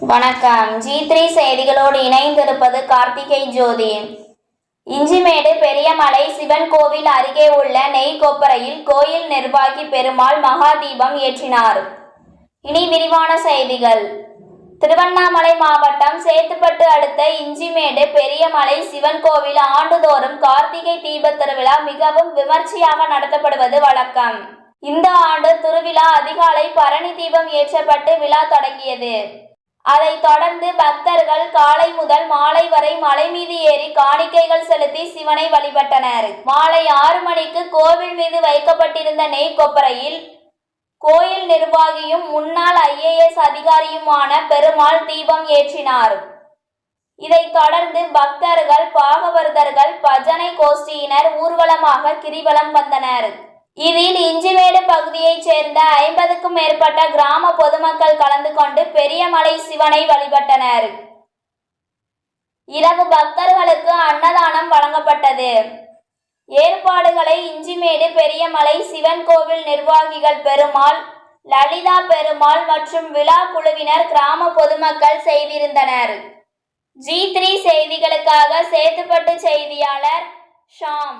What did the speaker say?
வணக்கம். G three செய்திகளோடு இணைந்திருப்பது கார்த்திகை ஜோதி. இஞ்சிமேடு பெரியமலை சிவன் கோவில் அருகே உள்ள நெய்கொப்பரையில் கோயில் நிர்வாகி பெருமாள் மகா தீபம் ஏற்றினார். இனி விரிவான செய்திகள். திருவண்ணாமலை மாவட்டம் சேத்துப்பட்டு அடுத்த இஞ்சிமேடு பெரியமலை சிவன் கோவில் ஆண்டுதோறும் கார்த்திகை தீப திருவிழா மிகவும் விமர்சையாக நடத்தப்படுவது வழக்கம். இந்த ஆண்டு திருவிழா அதிகாலை பரணி தீபம் ஏற்றப்பட்டு விழா தொடங்கியது. அதைத் தொடர்ந்து பக்தர்கள் காலை முதல் மாலை வரை மலை மீது ஏறி காணிக்கைகள் செலுத்தி சிவனை வழிபட்டனர். மாலை ஆறு மணிக்கு கோவில் மீது வைக்கப்பட்டிருந்த நெய் கொப்பரையில் கோயில் நிர்வாகியும் முன்னாள் ஐஏஎஸ் அதிகாரியுமான பெருமாள் தீபம் ஏற்றினார். இதைத் தொடர்ந்து பக்தர்கள் பாகவர்தர்கள் பஜனை கோஷ்டியினர் ஊர்வலமாக கிரிவலம் வந்தனர். இதில் இஞ்சிமேடு பகுதியைச் சேர்ந்த ஐம்பதுக்கும் மேற்பட்ட கிராம பொதுமக்கள் கலந்து கொண்டு பெரியமலை சிவனை வழிபட்டனர். இரவு பக்தர்களுக்கு அன்னதானம் வழங்கப்பட்டது. ஏற்பாடுகளை இஞ்சிமேடு பெரியமலை சிவன் கோவில் நிர்வாகிகள் பெருமாள் லலிதா பெருமாள் மற்றும் விழா குழுவினர் கிராம பொதுமக்கள் செய்திருந்தனர். ஜி த்ரீ செய்திகளுக்காக சேத்துப்பட்டு செய்தியாளர் ஷாம்.